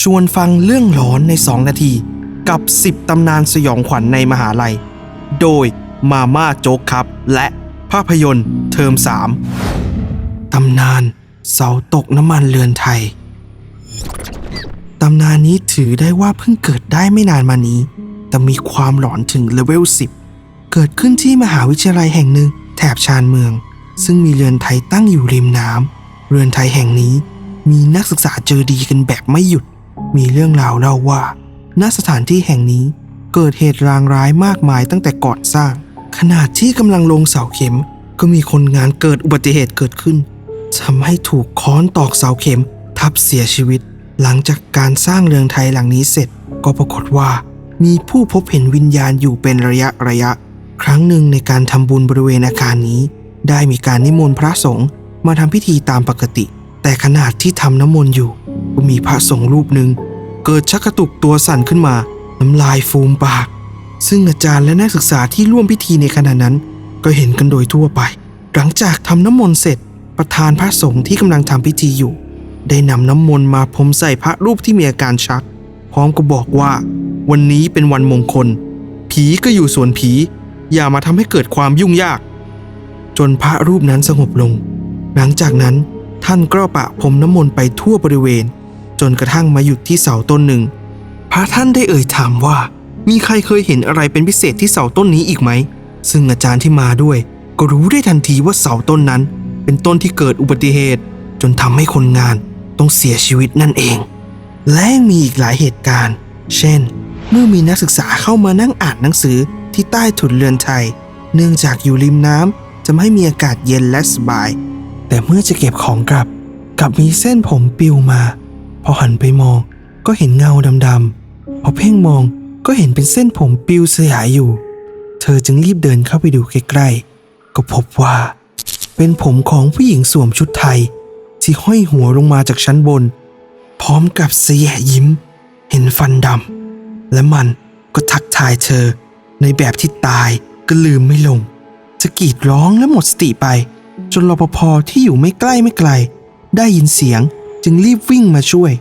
ชวนฟังเรื่องหลอนใน 2 นาที กับ 10 ตำนานสยองขวัญในมหาลัย โดยมาม่าโจ๊กครับ และภาพยนตร์เทอม 3 ตำนานเสาตกน้ำมันเรือนไทย ตำนานนี้ถือได้ว่าเพิ่งเกิดได้ไม่นานมานี้ แต่มีความหลอนถึงเลเวล 10 เกิดขึ้นที่มหาวิทยาลัยแห่งหนึ่งแถบชานเมือง ซึ่งมีเรือนไทยตั้งอยู่ริมน้ำเรือนไทยแห่งนี้มีนักศึกษาเจอดีกันแบบไม่หยุด มีเรื่องราวเล่าว่า ณ สถานที่แห่งนี้เกิดเหตุรางร้ายมากมายตั้งแต่ก่อนสร้างขณะที่กำลังลงเสาเข็ม ก็มีคนงานเกิดอุบัติเหตุเกิดขึ้นทำให้ถูกค้อนตอกเสาเข็ม ทับเสียชีวิต หลังจากการสร้างเรือนไทยหลังนี้เสร็จ ก็ปรากฏว่า มีผู้พบเห็นวิญญาณอยู่เป็นระยะระยะ ครั้งหนึ่งในการทำบุญบริเวณอาคารนี้ ได้มีการนิมนต์พระสงฆ์มาทำพิธีตามปกติ แต่ขณะที่ทำน้ำมนต์อยู่ ก็มีพระสงฆ์รูปหนึ่ง เกิดชักกระตุกตัวสั่นขึ้นมา น้ำลายฟูมปาก ซึ่งอาจารย์และนักศึกษาที่ร่วมพิธีในขณะนั้น ก็เห็นกันโดยทั่วไป หลังจากทำน้ำมนต์เสร็จ ประธานพระสงฆ์ที่กำลังทำพิธีอยู่ ได้นำน้ำมนต์มาพรมใส่พระรูปที่มีอาการชัก พร้อมกับบอกว่า วันนี้เป็นวันมงคล ผีก็อยู่ส่วนผี อย่ามาทำให้เกิดความยุ่งยาก จนพระรูปนั้นสงบลง หลังจากนั้นท่านก็ปะพรมน้ำมนต์ไปทั่วบริเวณ จนกระทั่งมาหยุดที่เสาต้นหนึ่ง พระท่านได้เอ่ยถามว่า มีใครเคยเห็นอะไรเป็นพิเศษที่เสาต้นนี้อีกไหม ซึ่งอาจารย์ที่มาด้วย ก็รู้ได้ทันทีว่าเสาต้นนั้น เป็นต้นที่เกิดอุบัติเหตุ จนทำให้คนงานต้องเสียชีวิตนั่นเอง และมีอีกหลายเหตุการณ์ เช่น เมื่อมีนักศึกษาเข้ามานั่งอ่านหนังสือที่ใต้ถุนเรือนไทย เนื่องจากอยู่ริมน้ำจะไม่มีอากาศเย็นและสบาย แต่เมื่อจะเก็บของกลับกลับมีเส้นผมปลิวมา พอหันไปมองก็เห็นเงาดำๆพอเพ่งมองก็เห็นเป็นเส้นผมปลิวสยายอยู่ เธอจึงรีบเดินเข้าไปดูใกล้ๆ ก็พบว่า เป็นผมของผู้หญิงสวมชุดไทย ที่ห้อยหัวลงมาจากชั้นบน พร้อมกับเสียยิ้ม เห็นฟันดำและมันก็ทักทายเธอ ในแบบที่ตายก็ลืมไม่ลง จะกรีดร้องและหมดสติไป จนรปภที่อยู่ไม่ใกล้ไม่ไกล ได้ยินเสียง จึงรีบวิ่งมาช่วย